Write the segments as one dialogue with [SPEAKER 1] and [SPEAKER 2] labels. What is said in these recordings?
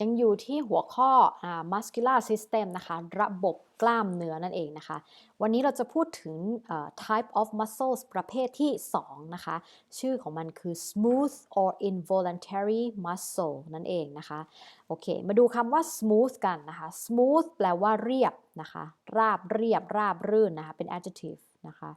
[SPEAKER 1] ยังอยู่ที่หัวข้อ muscular system นะคะ ระบบกล้ามเนื้อนั่นเองนะคะ วันนี้เราจะพูดถึง type of muscles ประเภทที่ 2 นะคะ ชื่อของมันคือ smooth or involuntary muscle นั่นเองนะคะ โอเค มาดูคำว่า smooth กันนะคะ smooth แปลว่าเรียบนะคะ ราบเรียบ ราบรื่นนะคะ เป็น adjective นะคะ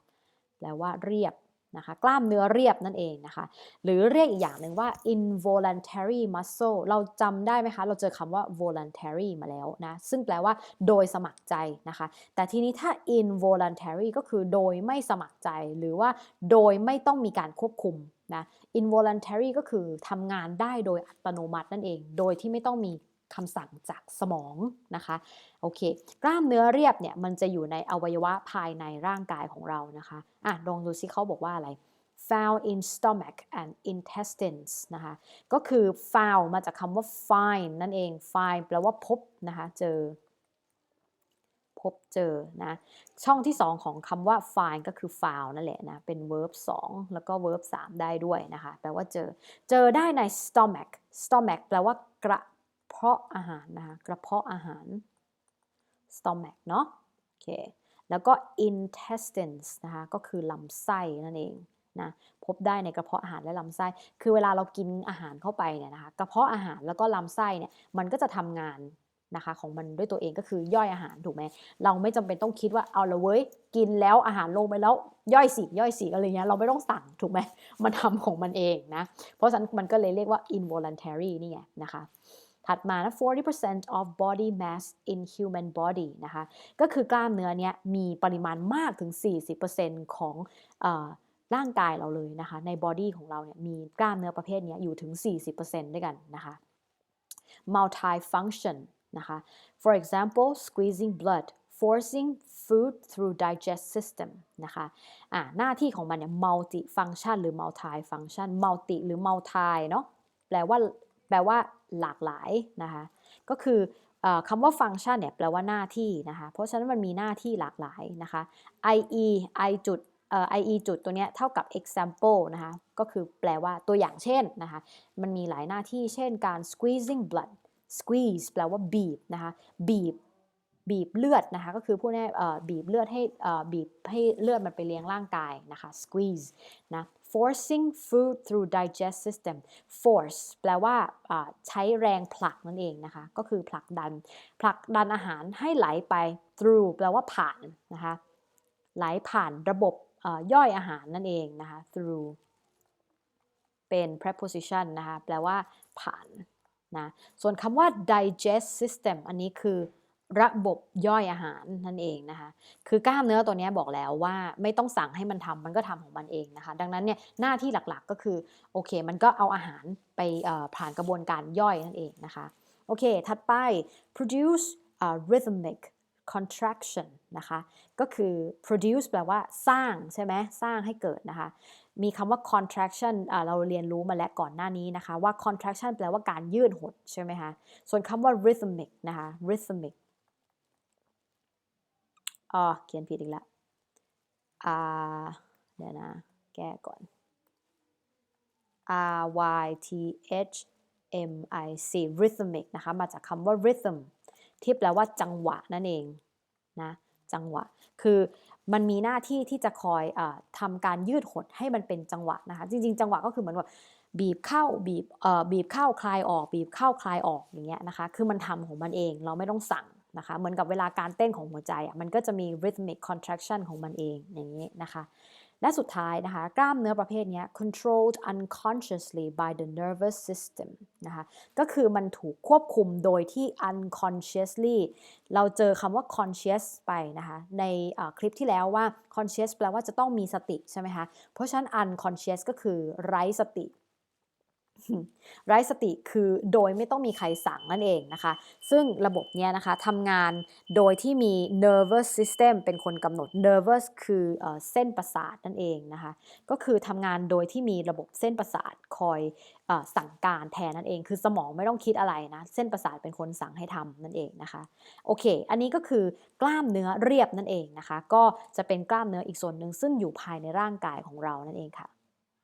[SPEAKER 1] แปลว่าเรียบ นะคะกล้ามเนื้อเรียบนั่นเองนะคะ หรือเรียกอีกอย่างหนึ่งว่า involuntary muscle เราจำได้ไหมคะ เราเจอคำว่า voluntary มาแล้วนะ ซึ่งแปลว่าโดยสมัครใจนะคะ แต่ทีนี้ถ้า involuntary ก็คือโดยไม่สมัครใจ หรือว่าโดยไม่ต้องมีการควบคุมนะ involuntary ก็คือทำงานได้โดยอัตโนมัตินั่นเอง โดยที่ไม่ต้องมี คำสั่งจากสมองนะคะโอเค กล้ามเนื้อเรียบเนี่ยมันจะอยู่ในอวัยวะภายในร่างกายของเรานะคะอะลองดูซิเขาบอกว่าอะไร found in stomach and intestines นะคะก็คือ found มาจากคำว่า find นั่นเอง find แปลว่าพบนะคะเจอ พบเจอนะช่องที่ 2 ของคำว่า find ก็คือ found นั่นแหละนะเป็น verb 2 แล้วก็ verb 3 ได้ด้วยนะคะ แปลว่าเจอ เจอได้ใน stomach stomach แปลว่ากระ เพาะอาหารนะคะกระเพาะอาหาร stomach เนาะโอเคแล้วก็ intestines นะคะก็คือลำไส้นั่นเองนะพบได้ในกระเพาะอาหารและลำไส้ คือเวลาเรากินอาหารเข้าไปเนี่ยนะคะกระเพาะอาหารแล้วก็ลำไส้เนี่ยมันก็จะทำงานนะคะของมันด้วยตัวเองก็คือย่อยอาหารถูกไหมเราไม่จำเป็นต้องคิดว่าเอาละเว้ยกินแล้วอาหารลงไปแล้วย่อยสิย่อยสิอะไรเงี้ยเราไม่ต้องสั่งถูกไหมมันทำของมันเองนะเพราะฉะนั้นมันก็เลยเรียกว่า involuntary นี่ไงนะคะ ถัดมานะ40% of body mass in human body นะคะ ก็คือกล้ามเนื้อเนี้ยมีปริมาณมากถึง 40%ของอร่างกายเราเลยนะคะ ในบอดี้ของเราเนี่ยมีกล้ามเนื้อประเภทนี้อยู่ถึง 40%ด้วยกันนะคะ multifunction นะคะ for example squeezing blood forcing food through digest system นะคะะหน้าที่ของมันเนี่ย multi function หรือ multi function multi หรือ multi เนาะแปลว่า แปลว่าหลากหลายนะคะ ก็คือคำว่าฟังก์ชันเนี่ยแปลว่าหน้าที่นะคะ เพราะฉะนั้นมันมีหน้าที่หลากหลายนะคะ ie i จุด ie จุดตัวเนี้ยเท่ากับ example นะคะ ก็คือแปลว่าตัวอย่างเช่นนะคะ มันมีหลายหน้าที่เช่นการ squeezing blood squeeze แปลว่าบีบนะคะ บีบ บีบเลือดนะคะก็คือพูดง่ายบีบเลือดให้บีบให้เลือดมันไปเลี้ยงร่างกายนะคะ squeeze นะ forcing food through digest system force แปลว่าใช้แรงผลักนั่นเองนะคะ ก็คือผลักดัน ผลักดันอาหารให้ไหลไป through แปลว่าผ่านนะคะ ไหลผ่านระบบย่อยอาหารนั่นเองนะคะ through เป็น preposition นะคะ แปลว่าผ่านนะ ส่วนคำว่า digest system อันนี้คือ ระบบย่อยอาหารนั่นเองนะคะ คือกล้ามเนื้อตัวนี้บอกแล้วว่าไม่ต้องสั่งให้มันทำมันก็ทำของมันเองนะคะ ดังนั้นเนี่ยหน้าที่หลักๆก็คือโอเค มันก็เอาอาหารไปผ่านกระบวนการย่อยนั่นเองนะคะ โอเค ถัดไป produce uh, rhythmic contraction นะคะ ก็คือ produce แปลว่าสร้างใช่ไหมสร้างให้เกิดนะคะ มีคำว่า contraction เราเรียนรู้มาแล้วก่อนหน้านี้นะคะ ว่า contraction แปลว่าการยืดหดใช่ไหมคะ ส่วนคำว่า rhythmic นะคะ rhythmic อ๋อเขียนผิดอีกแล้วอ่าเดี๋ยวนะ แก้ก่อน R Y T H M I C rhythmic นะคะ มาจากคำว่า rhythm ที่แปลว่าจังหวะนั่นเองนะจังหวะ คือมันมีหน้าที่ที่จะคอยอทำการยืดหดให้มันเป็นจังหวะนะคะ จริง ๆ จังหวะก็คือเหมือนว่าบีบเข้าบีบบีบเข้าคลายออก บีบเข้าคลายออกอย่างเงี้ยนะคะ คือมันทำของมันเองเราไม่ต้องสั่ง นะคะ เหมือนกับเวลาการเต้นของหัวใจอะมันก็จะมี rhythmic contraction ของมันเองอย่างนี้นะคะ และสุดท้ายนะคะ กล้ามเนื้อประเภทนี้ controlled unconsciously by the nervous system นะคะ ก็คือมันถูกควบคุมโดยที่ unconsciously เราเจอคำว่า conscious ไปนะคะ ในคลิปที่แล้วว่า conscious แปลว่าจะต้องมีสติใช่ไหมคะ เพราะฉะนั้น unconscious ก็คือไร้สติ ไร้สติคือโดยไม่ต้องมีใครสั่งนั่นเองนะคะ ซึ่งระบบเนี้ยนะคะทำงานโดยที่มี nervous system เป็นคนกำหนด nervous คือเส้นประสาทนั่นเองนะคะ ก็คือทำงานโดยที่มีระบบเส้นประสาทคอยอสั่งการแทนนั่นเอง คือสมองไม่ต้องคิดอะไรนะ เส้นประสาทเป็นคนสั่งให้ทำนั่นเองนะคะ โอเค อันนี้ก็คือกล้ามเนื้อเรียบนั่นเองนะคะ ก็จะเป็นกล้ามเนื้ออีกส่วนหนึ่งซึ่งอยู่ภายในร่างกายของเรานั่นเองค่ะ